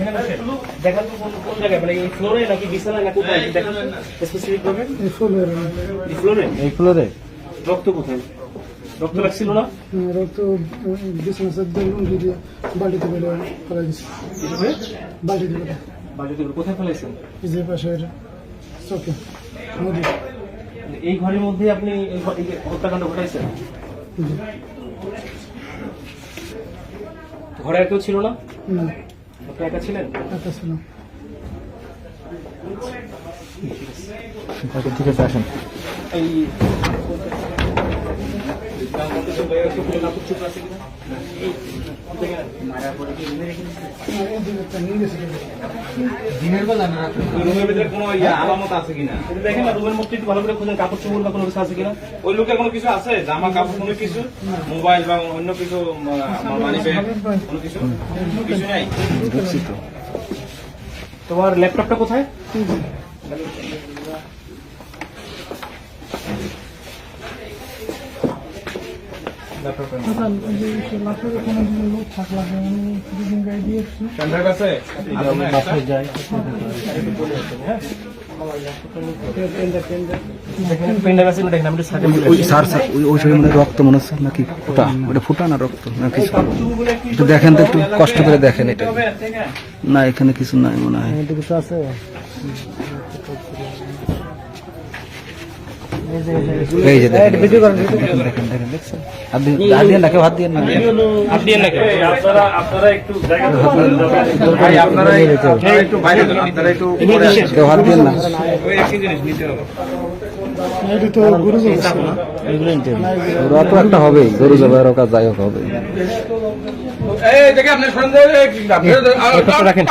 এখানে বসে। দেখেন তো কোন- কোন জায়গায়? মানে এই ফ্লোরে নাকি বিছানায় নাকি কোথায়? দেখেন স্পেসিফিক ভাবে এই ফ্লোরে এই ফ্লোরে রক্ত কোথায়? রক্ত লাগছিল না? রক্ত বিছানা সাথে লুঙ্গি দিয়ে বাড়িতে ফেলা গেছে কীভাবে? কোথায় ফেলাইছেন? এই যে পাশের চোখে নদী। এই ঘরের মধ্যে আপনি এই হত্যাকাণ্ড ঘটাইছেন? ঘরে আর কেউ ছিল না। আপনি একা ছিলেন? একা ছিলাম। ঠিক আছে আসেন। এই রুমের ভিতরে কোনো ইয়ে আলামত আছে কিনা? দেখেন না রুমের মধ্যে একটু ভালো করে খুঁজেন কাপড় চোপড় বা কোনো কিছু আছে কিনা? ওই লোকের কোনো কিছু আছে? জামা কাপড় কোনো কিছু? মোবাইল বা অন্য কিছু মানি ব্যাগ কোনো কিছু? কিছু নাই? তোমার ল্যাপটপটা কোথায় হাসান ওই যে সে লাশের ওখানে যে লোক থাকলা আমি দুদিন গাড়ি দিয়ে এসছি স্ট্যান্ডার্ড আছে বাসায় যাই পেনড্রাইভ আছে দেখেন আমি একটু সাইডে বলে ওই স্যার স্যার ওই ওই সময় মনে হয় রক্ত মনে হচ্ছে নাকি ফুটা ওটা ফুটা না রক্ত না কিছু একটু দেখেন তো একটু কষ্ট করে দেখেন এটা না এখানে কিছু নাই মনে হয় কিছু আছে এই যে দেখেন দেখেন দেখেন দেখেন দেখছেন? হাত দিয়ে হাত দিয়ে না কেউ হাত দিয়ে না? হাত দিয়ে নাকি আপনারা আপনারা একটু জায়গা ভাই আপনারা আপনারা একটু বাইরে আপনারা একটু কেউ হাত দিয়ে না? একই জিনিস নিতে হবে। এটা তো গুরু ওরা তো একটা হবেই গরু ওকা যাই হোক হবে আপনি রাখেন।